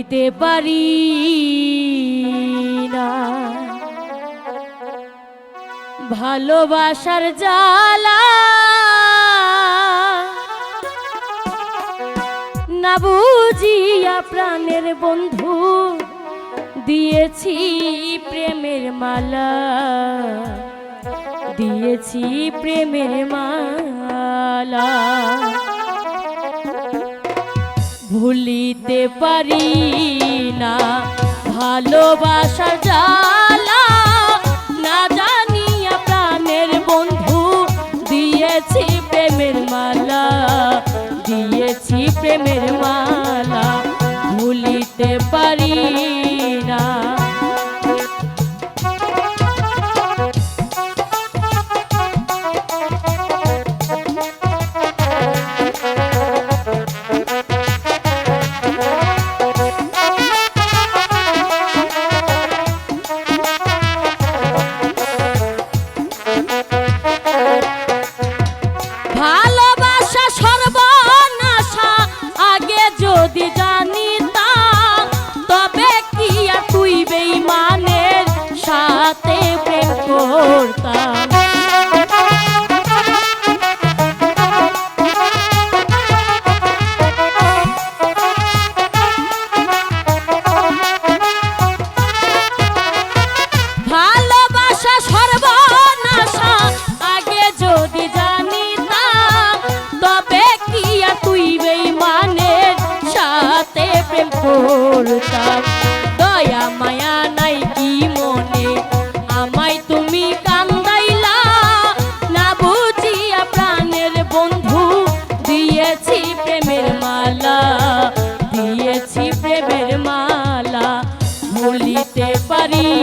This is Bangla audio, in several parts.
দিতে পারি না। ভালোবাসার জ্বালা না বুঝিয়া প্রাণের বন্ধু দিয়েছি প্রেমের মালা। দিয়েছি প্রেমের মালা। ভুলিতে পারি না। ভালোবাসা জালা না জানিয়া প্রাণের বন্ধু দিয়েছি প্রেমের মালা, দিয়েছি প্রেমের মালা। যদি করতাম দয়া, মায়া নাই কি মনে? আমায় তুমি কান্দাইলা। না বুঝিয়া প্রাণের বন্ধু, দিয়েছি প্রেমের মালা। দিয়েছি প্রেমের মালা। ভুলিতে পারি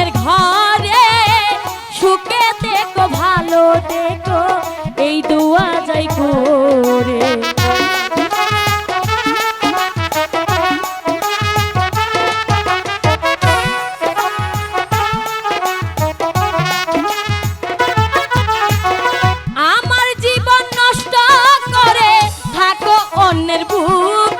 অন্যের ঘরে সুখে দেখো ভালো দেখো এই দুয়া যাই করে। আমার জীবন নষ্ট করে থাকো অন্যের বুকে।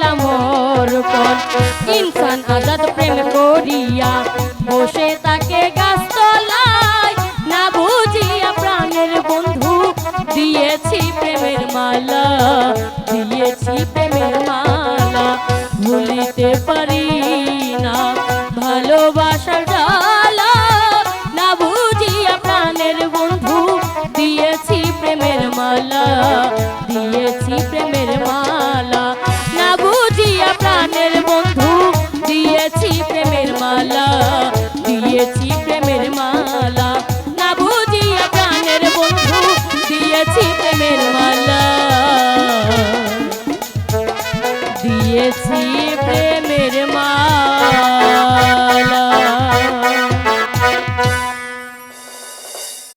দিয়েছি প্রেমের মালা ভুলিতে পারি প্রেমের মালা দিয়েছি